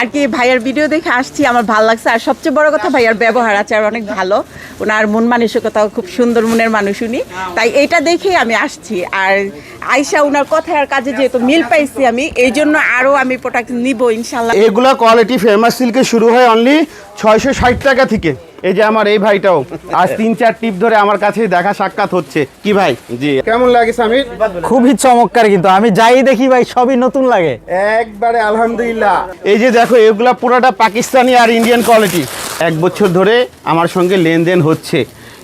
আর কি, ভাইয়ার ভিডিও দেখে আসছি, আমার ভালো লাগছে। আর সবচেয়ে বড় কথা, ভাইয়ার ব্যবহার আছে, আর অনেক ভালো। ওনার মন মানসিকতাও খুব সুন্দর, মনের মানুষ উনি। তাই এটা দেখেই আমি আসছি। আর আয়সা ওনার কথা আর কাজে যেহেতু মিল পাইছি আমি, এই জন্য আরও আমি প্রোডাক্ট নিব, ইনশাল্লাহ। এগুলো কোয়ালিটি ফেমাস সিল্কে শুরু হয় অনলি ছয়শো ষাট টাকা থেকে। এই যে আমার এই ভাইটাও আজ তিন চার টিপ ধরে আমার কাছে দেখা সাক্ষাৎ হচ্ছে। কি ভাই? জি। কেমন লাগে সামির খুবই চমৎকার কিন্তু আমি যাই দেখি ভাই সবই নতুন লাগে। একবারে আলহামদুলিল্লাহ। এই যে দেখো এগুলা পুরোটা পাকিস্তানি আর ইন্ডিয়ান কোয়ালিটি এক বছর ধরে আমার সঙ্গে লেনদেন হচ্ছে।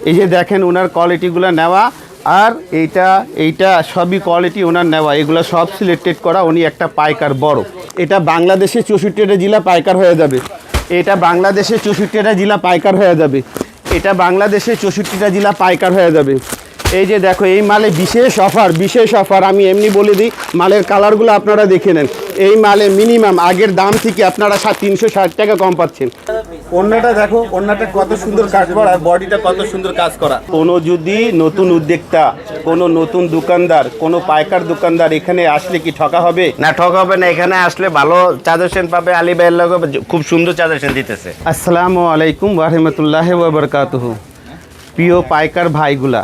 এই যে দেখেন ওনার কোয়ালিটিগুলো নেওয়া আর এইটা এইটা সবই কোয়ালিটি ওনার নেওয়া। এগুলো সব সিলেক্টেড করা উনি একটা পাইকার বড়। এটা বাংলাদেশে চৌষট্টিটা জেলা পাইকার হয়ে যাবে। এটা বাংলাদেশে চৌষট্টিটা জেলা পাইকার হয়ে যাবে। এটা বাংলাদেশে চৌষট্টিটা জেলা পাইকার হয়ে যাবে। এই যে দেখো, এই মালে বিশেষ অফার বিশেষ অফার, আমি এমনি বলে দিই, মালের কালারগুলো আপনারা দেখে নেন। এই মালে মিনিমাম আগের দাম থেকে আপনারা সাত তিনশো ষাট টাকা কম পাচ্ছেন। অন্যটা দেখো অন্যটা কত সুন্দর কাজ করা বডিটা কত সুন্দর কাজ করা। কোনো যদি নতুন উদ্যোক্তা কোনো নতুন দোকানদার কোনো পাইকার দোকানদার এখানে আসলে কি ঠকা হবে? না ঠক হবে না এখানে আসলে ভালো চাদর সেন পাবে আলী ভাইয়ের লগে খুব সুন্দর চাদর সেন দিতেছে। আসসালামু আলাইকুম ওরহমতুল্লাহ ওবরকাতহ প্রিয় পাইকার ভাইগুলা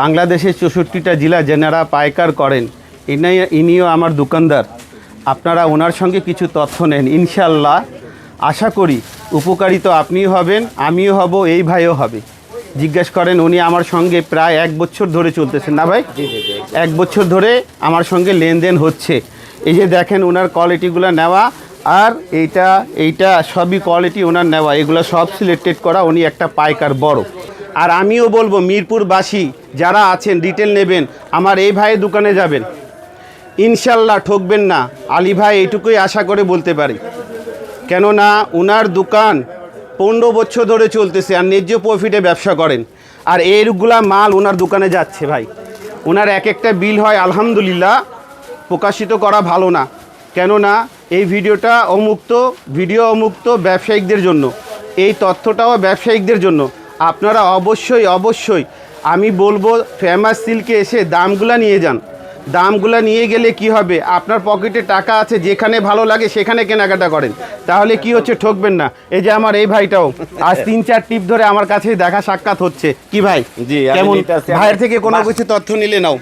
বাংলাদেশের চৌষট্টিটা জেলা যেনারা পাইকার করেন ইনি ইনিও আমার দোকানদার। আপনারা ওনার সঙ্গে কিছু তথ্য নেন ইনশাল্লাহ আশা করি উপকারিত আপনিও হবেন আমিও হব এই ভাইও হবে। জিজ্ঞেস করেন উনি আমার সঙ্গে প্রায় এক বছর ধরে চলতেছেন। না ভাই? এক বছর ধরে আমার সঙ্গে লেনদেন হচ্ছে। এই যে দেখেন ওনার কোয়ালিটিগুলো নেওয়া আর এইটা এইটা সবই কোয়ালিটি ওনার নেওয়া। এগুলো সব সিলেক্টেড করা উনি একটা পাইকার বড়। আর আমিও বলব মিরপুরবাসী যারা আছেন ডিটেল নেবেন আমার এই ভাইয়ের দোকানে যাবেন। ইনশাল্লাহ ঠকবেন না। আলী ভাই, এইটুকুই আশা করে বলতে পারি। কেননা ওনার দোকান পনেরো বছর ধরে চলতেছে আর ন্যায্য প্রফিটে ব্যবসা করেন। আর এইগুলা মাল ওনার দোকানে যাচ্ছে ভাই। ওনার এক একটা বিল হয়, আলহামদুলিল্লাহ, প্রকাশিত করা ভালো না। কেননা এই ভিডিওটা অমুক্ত, ভিডিও অমুক্ত ব্যবসায়িকদের জন্য। এই তথ্যটাও ব্যবসায়িকদের জন্য। আপনারা অবশ্যই অবশ্যই আমি বলব ফেমাস সিল্কে এসে দামগুলা নিয়ে যান। দামগুলো নিয়ে গেলে কি হবে? আপনার পকেটে টাকা আছে যেখানে ভালো লাগে সেখানে কেনাকাটা করেন। তাহলে কি হচ্ছে? ঠকবেন না। এই যে আমার এই ভাইটাও আজ তিন চার টিপ ধরে আমার কাছে দেখা সাক্ষাৎ হচ্ছে। কি ভাই? জি, কেমন? ভাইয়ের থেকে কোনো কিছু তথ্য নিলে নাও।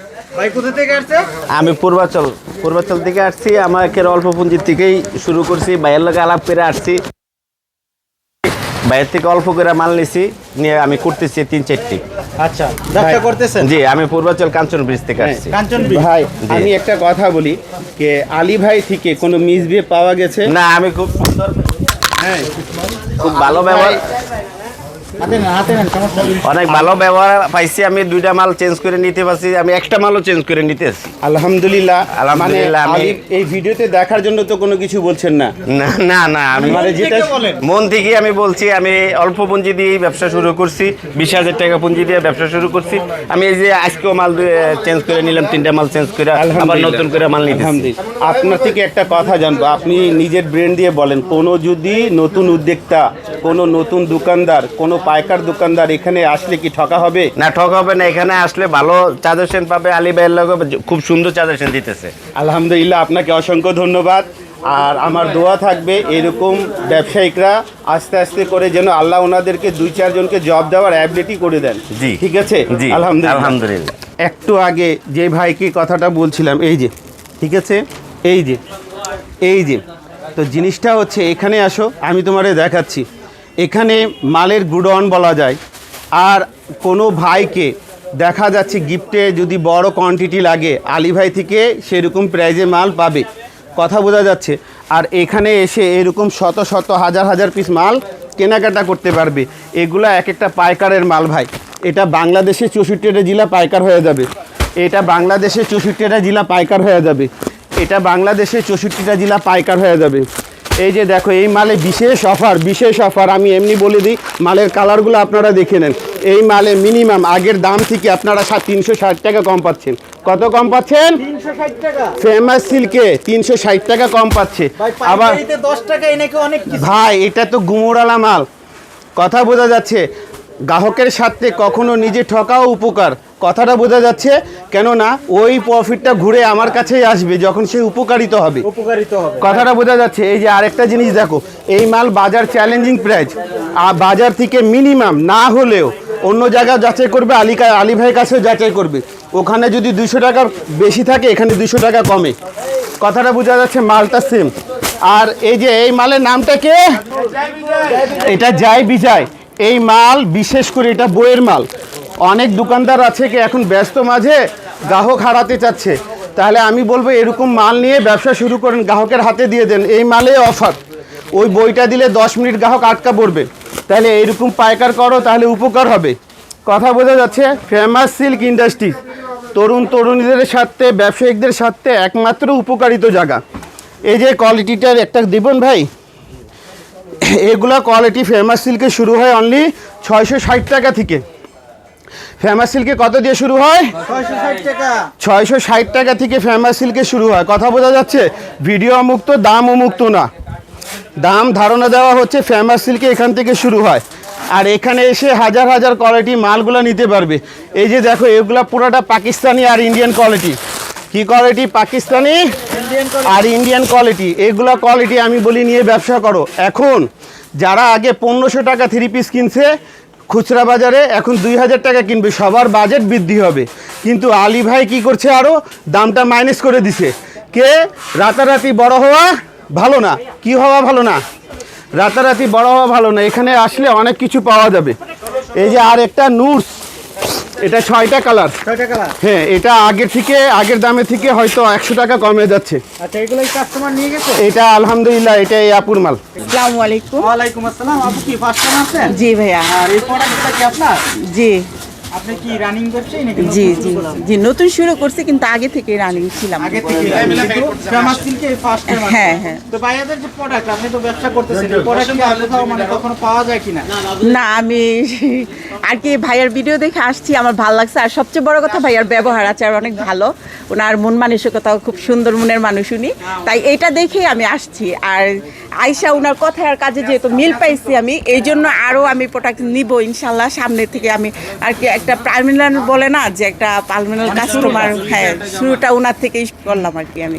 আমি পূর্বাচল পূর্বাচল থেকে আসছি। আমাকে অল্প পুঁজির থেকেই শুরু করছি। ভাইয়ের লোক আলাপ করে আসছি। ভাইয়ের থেকে অল্প করে মাল নিছি নিয়ে আমি করতেছি তিন চারটি। আচ্ছা ব্যবসা করতেছেন? জি আমি পূর্বাচল কাঞ্চন ব্রিজ থেকে আসছি। কাঞ্চন ভাই আমি একটা কথা বলি যে আলী ভাই থেকে কোনো মিসবিয়ে পাওয়া গেছে? না আমি খুব সুন্দর হ্যাঁ। খুব ভালো ব্যবহার অনেক ভালো ব্যবহার পাইছি আমি দুইটা মাল চেঞ্জ করে নিতে পারছি আমি একটা মালও চেঞ্জ করে নিতে আলহামদুলিল্লাহ। আলহামদুলিল্লাহ, মানে আমি- এই ভিডিওতে দেখার জন্য তো কোনো কিছু বলছেন না। না না না আমি মানে যেটা মন থেকে আমি বলছি আমি অল্প পুঁজি দিয়ে ব্যবসা শুরু করছি বিশ হাজার টাকা পুঁজি দিয়ে ব্যবসা শুরু করছি। আমি এই যে আজকেও মাল চেঞ্জ করে নিলাম তিনটা মাল চেঞ্জ করে আবার নতুন করে মাল নিতেছি। আলহামদুলিল্লাহ। আপনার থেকে একটা কথা জানব আপনি নিজের ব্রেন দিয়ে বলেন কোনো যদি নতুন উদ্যোক্তা কোনো নতুন দোকানদার কোনো পাইকার দোকানদার এখানে আসলে কি ঠকা হবে? না ঠকা হবে না এখানে আসলে ভালো চাদর সেন পাবে আলী ভাইয়ের লগে খুব সুন্দর চাদর সেন দিতেছে। আলহামদুলিল্লাহ আপনাকে অসংখ্য ধন্যবাদ। আর আমার দোয়া থাকবে এরকম ব্যবসায়িকরা আস্তে আস্তে করে যেন আল্লাহ ওনাদেরকে দুই চারজনকে জব দেওয়ার অ্যাবিলিটি করে দেন। জি। ঠিক আছে? আলহামদুলিল্লাহ। আলহামদুলিল্লাহ। একটু আগে যে ভাইকে কথাটা বলছিলাম এই যে ঠিক আছে? এই যে এই যে তো জিনিসটা হচ্ছে এখানে আসো আমি তোমারে দেখাচ্ছি। এখানে মালের গুডন বলা যায়। আর কোনো ভাইকে দেখা যাচ্ছে গিফটে যদি বড় কোয়ান্টিটি লাগে, আলী ভাই থেকে সেরকম প্রাইজে মাল পাবে। কথা বোঝা যাচ্ছে। আর এখানে এসে এরকম শত শত, হাজার হাজার পিস মাল কেনাকাটা করতে পারবে। এগুলা এক একটা পাইকারের মাল ভাই। এটা বাংলাদেশে চৌষট্টিটা জেলা পাইকার হয়ে যাবে। এটা বাংলাদেশে চৌষট্টিটা জেলা পাইকার হয়ে যাবে। এটা বাংলাদেশে চৌষট্টিটা জেলা পাইকার হয়ে যাবে। এই যে দেখো এই মালে বিশেষ অফার বিশেষ অফার আমি এমনি বলে দিই মালের কালারগুলো আপনারা দেখে নেন। এই মালে মিনিমাম আগের দাম থেকে আপনারা তিনশো ষাট টাকা কম পাচ্ছেন। কত কম পাচ্ছেন? ফেমাস সিল্কে তিনশো ষাট টাকা কম পাচ্ছে। আবার 10 টাকা অনেক ভাই এটা তো গুমোরালা মাল। কথা বোঝা যাচ্ছে গ্রাহকের সাথে কখনো নিজে ঠকাও উপকার। কথাটা বোঝা যাচ্ছে কেননা ওই প্রফিটটা ঘুরে আমার কাছেই আসবে যখন সে উপকারিত হবে। উপকারিত হবে। কথাটা বোঝা যাচ্ছে এই যে আরেকটা জিনিস দেখো এই মাল বাজার চ্যালেঞ্জিং প্রাইস আর বাজার থেকে মিনিমাম না হলেও অন্য জায়গা যাচাই করবে আলিকা আলী ভাইয়ের কাছেও যাচাই করবে। ওখানে যদি দুশো টাকা বেশি থাকে এখানে দুশো টাকা কমে। কথাটা বোঝা যাচ্ছে মালটা সেম আর এই যে এই মালের নামটা কে? এটা যায় বিজয়। এই মাল বিশেষ করে এটা বইয়ের মাল। অনেক দোকানদার আছে কি এখন ব্যস্ত মাঝে গ্রাহক হারাতে চাচ্ছে। তাহলে আমি বলব এরকম মাল নিয়ে ব্যবসা শুরু করেন, গ্রাহকের হাতে দিয়ে দেন। এই মালে অফার। ওই বইটা দিলে দশ মিনিট গ্রাহক আটকা পড়বে। তাহলে এইরকম পাইকার করো, তাহলে উপকার হবে। কথা বোঝা যাচ্ছে? Famous silk industry. তরুণ তরুণীদের সাথে ব্যবসায়িকদের সাথে একমাত্র উপকারিত জায়গা। এই যে কোয়ালিটিটার একটা দিবেন ভাই। এগুলো কোয়ালিটি ফেমাস সিল্কে শুরু হয় অনলি ছয়শো ষাট টাকা থেকে। ফেমাস সিল্কে কত দিয়ে শুরু হয়? ছয়শো ষাট টাকা। থেকে ফেমাস সিল্কে শুরু হয়। কথা বোঝা যাচ্ছে ভিডিও মুক্ত দামও মুক্ত না। দাম ধারণা দেওয়া হচ্ছে ফেমাস সিল্কে এখান থেকে শুরু হয়। আর এখানে এসে হাজার হাজার কোয়ালিটি মালগুলো নিতে পারবে। এই যে দেখো এগুলা পুরোটা পাকিস্তানি আর ইন্ডিয়ান কোয়ালিটি কি কোয়ালিটি পাকিস্তানি আর ইন্ডিয়ান কোয়ালিটি এগুলো কোয়ালিটি আমি বলি নিয়ে ব্যবসা করো। এখন যারা আগে পনেরোশো টাকা থ্রি পিস কিনছে খুচরা বাজারে এখন দুই হাজার টাকা কিনবে, সবার বাজেট বৃদ্ধি হবে। কিন্তু আলী ভাই কি করছে আরও দামটা মাইনাস করে দিছে। কে? রাতারাতি বড় হওয়া ভালো না। কি হওয়া ভালো না? রাতারাতি বড় হওয়া ভালো না। এখানে আসলে অনেক কিছু পাওয়া যাবে। এই যে আর একটা নুটস এটা ছয়টা কালার। ছয়টা কালার? হ্যাঁ এটা আগের থেকে আগের দামে থেকে হয়তো একশো টাকা কমে যাচ্ছে। আচ্ছা এগুলো কাস্টমার নিয়ে গেছে? এটা আলহামদুলিল্লাহ এটা এই আপুর মাল। আসসালামু আলাইকুম। ওয়ালাইকুম আসসালাম। আপু কি ফার্স্ট টাইম আছেন জি ভাইয়া। আর এই প্রোডাক্টটা কি আপনার? জি। আপনি কি রানিং নাকি জি জি জি নতুন শুরু করছি কিন্তু আগে থেকে রানিং ছিলাম। আগে থেকে ফেমাস সিল্কে ফার্স্ট হ্যাঁ হ্যাঁ। তো ভাইয়াদের যে প্রোডাক্ট আপনি তো ব্যবসা করতেছেন প্রোডাক্ট কি আর কোথাও মানে কখনো পাওয়া যায় কিনা? না আমি আর কি ভাইয়ার ভিডিও দেখে আসছি আমার ভালো লাগছে। আর সবচেয়ে বড় কথা ভাইয়ার ব্যবহার আচার অনেক ভালো। ওনার মন মানসিকতাও খুব সুন্দর মনের মানুষ উনি। তাই এটা দেখেই আমি আসছি। আর আয়সা ওনার কথা আর কাজে যেহেতু মিল পাইছি আমি এই জন্য আরও আমি প্রোডাক্ট নিব ইনশাল্লাহ সামনে থেকে আমি আর কি একটা পার্মিনাল বলে না যে একটা পার্মিনাল কাস্টমার হ্যাঁ শুরুটা ওনার থেকেই করলাম আর কি আমি।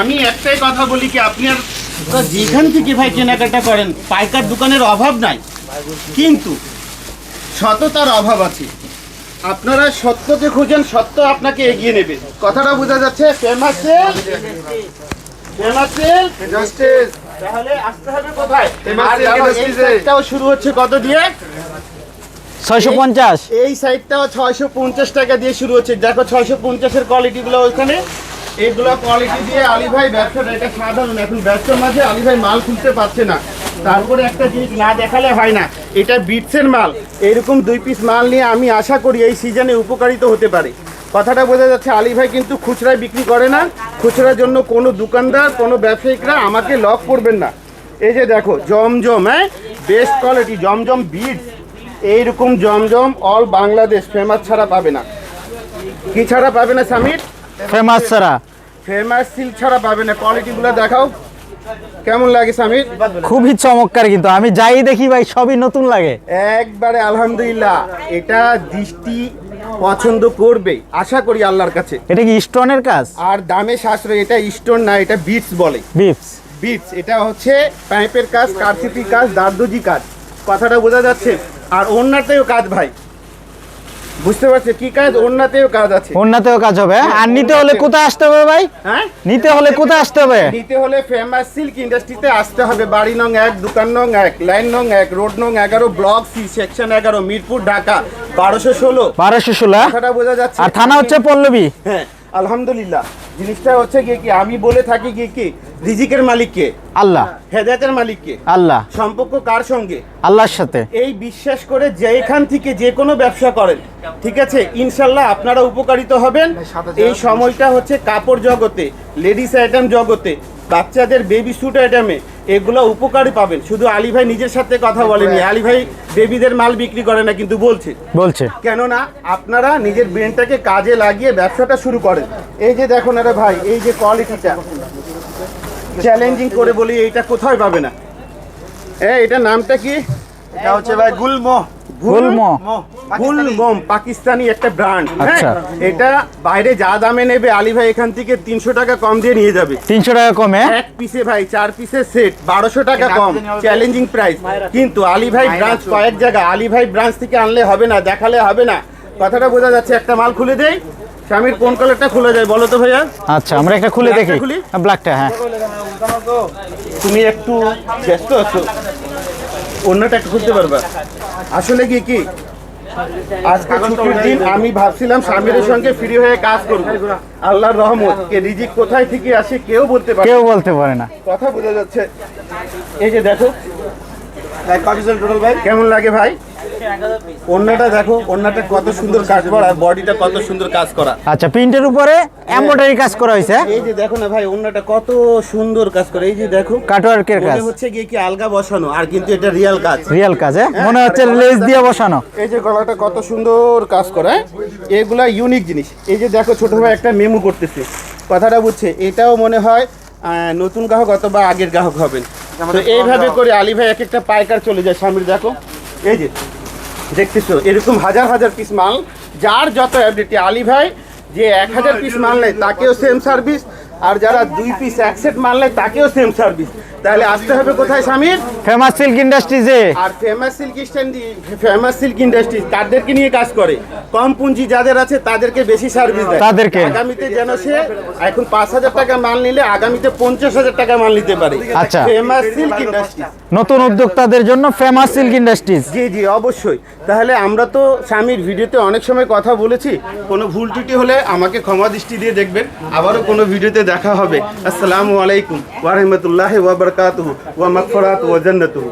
আমি একটাই কথা বলি কি আপনি আর যেখান থেকে ভাই কেনাকাটা করেন পাইকার দোকানের অভাব নাই। কিন্তু সততার অভাব আছে। আপনারা সত্যকে খুঁজেন সত্য আপনাকে এগিয়ে নেবে। কথাটা বোঝা যাচ্ছে ফেমাস ফেমাস তাহলে আসতে হবে কোথায়? শুরু হচ্ছে কত দিয়ে? ছয়শো পঞ্চাশ। এই সাইডটাও ছয়শো পঞ্চাশ টাকা দিয়ে শুরু হচ্ছে। দেখো ছয়শো পঞ্চাশের কোয়ালিটিগুলো ওইখানে এইগুলো কোয়ালিটি দিয়ে আলী ভাই ব্যবসাটা এটা সাধারণ। এখন ব্যবসার মাঝে আলী ভাই মাল খুলতে পারছে না। তারপরে একটা জিনিস না দেখালে হয় না। এটা বিটসের মাল। এরকম দুই পিস মাল নিয়ে আমি আশা করি এই সিজনে উপকারিত হতে পারে। কথাটা বোঝা যাচ্ছে, আলী ভাই কিন্তু খুচরায় বিক্রি করে না। খুচরার জন্য কোনো দোকানদার, কোনো ব্যবসায়িকরা আমাকে লক করবেন না। এই যে দেখো, জমজম হ্যাঁ? বেস্ট কোয়ালিটি জমজম বিট এইরকম জমজম অল বাংলাদেশ ফেমাস ছাড়া পাবে না। কি ছাড়া পাবে না সামির? ফেমাস ছাড়া। ফেমাস সিল্ক ছাড়া পাবে না। কোয়ালিটিগুলো দেখাও। কেমন লাগে সামির? খুবই চমৎকার কিন্তু। আমি যাই দেখি ভাই সবই নতুন লাগে। একবারে আলহামদুলিল্লাহ এটা দৃষ্টি পছন্দ করবে। আশা করি আল্লাহর কাছে। এটা কি স্টোনের কাজ? আর দামে সাশ্রয় এটা স্টোন না এটা বিটস বলে। বিটস বিটস এটা হচ্ছে পাইপের কাজ কারসিপি কাজ দার্দুজি কাজ। কথাটা বোঝা যাচ্ছে? আর অন্যতেও কাজ ভাই। বুঝতে পারছে কি কাজ? অন্যতেও কাজ আছে। অন্যতেও কাজ হবে হ্যাঁ? আর নিতে হলে কোথায় আসতে হবে ভাই? হ্যাঁ? নিতে হলে কোথায় আসতে হবে? নিতে হলে ফেমাস সিল্ক ইন্ডাস্ট্রিতে আসতে হবে। বাড়ি নং এক দোকান নং এক লাইন নং এক রোড নং এগারো ব্লক সি সেকশন এগারো মিরপুর ঢাকা বারোশো ষোলো। বারোশো ষোলো কথাটা বোঝা যাচ্ছে। আর থানা হচ্ছে পল্লবী? হ্যাঁ আলহামদুলিল্লাহ। জিনিসটা হচ্ছে গিয়ে কি আমি বলে থাকি গিয়ে কি রিজিকের মালিককে আল্লাহ। হেদায়তের মালিককে আল্লাহ। সম্পর্ক কার সঙ্গে? আল্লাহর সাথে। এই বিশ্বাস করে যে এখান থেকে যে কোনো ব্যবসা করেন ঠিক আছে? ইনশাল্লাহ আপনারা উপকারিত হবেন। এই সময়টা হচ্ছে কাপড় জগতে লেডিস আইটেম জগতে বাচ্চাদের বেবি স্যুট আইটেমে এগুলো উপকারই পাবেন। শুধু আলী ভাই নিজের সাথে কথা বলেনি। আলী ভাই বেবিদের মাল বিক্রি করে না কিন্তু বলছে। বলছে। কেননা আপনারা নিজের ব্রেনটাকে কাজে লাগিয়ে ব্যবসাটা শুরু করেন। এই যে দেখুন আরে ভাই এই যে কোয়ালিটিটা চ্যালেঞ্জিং করে বলি এইটা কোথায় পাবে না? এ এটা নামটা কি? এটা হচ্ছে ভাই গুলমো। গুলমো গুলমম পাকিস্তানি। একটা ব্র্যান্ড হ্যাঁ? আচ্ছা। এটা বাইরে যা দামে নেবে আলী ভাই এখান থেকে তিনশো টাকা কম দিয়ে নিয়ে যাবে। তিনশো টাকা কমে এক পিসে ভাই চার পিসের সেট বারোশো টাকা কম। চ্যালেঞ্জিং প্রাইস কিন্তু আলী ভাই ব্রাঞ্চ কয়েক জায়গা আলী ভাই ব্রাঞ্চ থেকে আনলে হবে না দেখালে হবে না। কথাটা বোঝা যাচ্ছে একটা মাল খুলে দেই স্বামীর কোন কালারটা খুলে যায় বলো তো ভাইয়া। আচ্ছা আমরা একটা খুলে দেখি। খুলি? ব্ল্যাকটা হ্যাঁ। তুমি একটু ব্যস্ত আছো। অন্যটা একটু খুলতে পারবা। আসলে কি কি? আজকে ছুটির দিন আমি ভাবছিলাম স্বামীর সঙ্গে ফ্রি হয়ে কাজ করব। আল্লাহর রহমত কে রিজিক কোথায় থেকে আসে কেউ বলতে পারে কেউ বলতে পারে না। কথা বোঝা যাচ্ছে। এই যে দেখো। টোটাল ভাই। কেমন লাগে ভাই? অন্যটা দেখো অন্যটা কত সুন্দর কাজ করা বডিটা কত সুন্দর কাজ করা। আচ্ছা প্রিন্টের উপরে এমব্রয়ডারি কাজ করা হয়েছে। এই যে দেখো না ভাই অন্যটা কত সুন্দর কাজ করে। এই যে দেখো কাটওয়ার্কের কাজ। মনে হচ্ছে গিয়ে কি আলগা বসানো আর কিন্তু এটা রিয়াল কাজ। রিয়েল কাজ হ্যাঁ? মনে হচ্ছে লেস দিয়ে বসানো। এই যে গলাটা কত সুন্দর কাজ করে হ্যাঁ? এগুলা ইউনিক জিনিস। এই যে দেখো ছোট ভাই একটা মেমো করতেছে। কথাটা বুঝছে। এটাও মনে হয় নতুন গ্রাহক অথবা আগের গ্রাহক হবেন। তো এইভাবে করে আলী ভাই এক একটা পাইকার চলে যায় স্বামীর দেখো। এই যে দেখতেছো, এরকম হাজার হাজার পিস মাল, যার যত অ্যাবিলিটি আলী ভাই যে এক হাজার পিস মাল নেয়, তাকেও সেম সার্ভিস আর যারা দুই পিস এক সেট মাল নেয় তাকেও সেম সার্ভিস তাহলে আসতে হবে কোথায় স্বামীর? ফেমাস সিল্ক ইন্ডাস্ট্রিজে আর famous silk famous silk industry তাদেরকে নিয়ে কাজ করে। কম পুঁজি যাদের আছে তাদেরকে বেশি সার্ভিস দেয়। তাদেরকে। আগামীতে যেন সে এখন পাঁচ হাজার টাকা মাল নিলে আগামীতে পঞ্চাশ হাজার টাকা মাল নিতে পারে। আচ্ছা। ফেমাস সিল্ক ইন্ডাস্ট্রি নতুন উদ্যোক্তাদের জন্য ফেমাস সিল্ক ইন্ডাস্ট্রিজ জি জি অবশ্যই। তাহলে আমরা তো স্বামীর ভিডিওতে অনেক সময় কথা বলেছি। কোনো ভুল ত্রুটি হলে আমাকে ক্ষমা দৃষ্টি দিয়ে দেখবেন। আবারও কোনো ভিডিওতে দেখা হবে আসসালামু আলাইকুম ওয়া রাহমাতুল্লাহি ওয়া বারাকাতুহু ওয়া মাগফিরাতুহু ওয়া জান্নাতুহু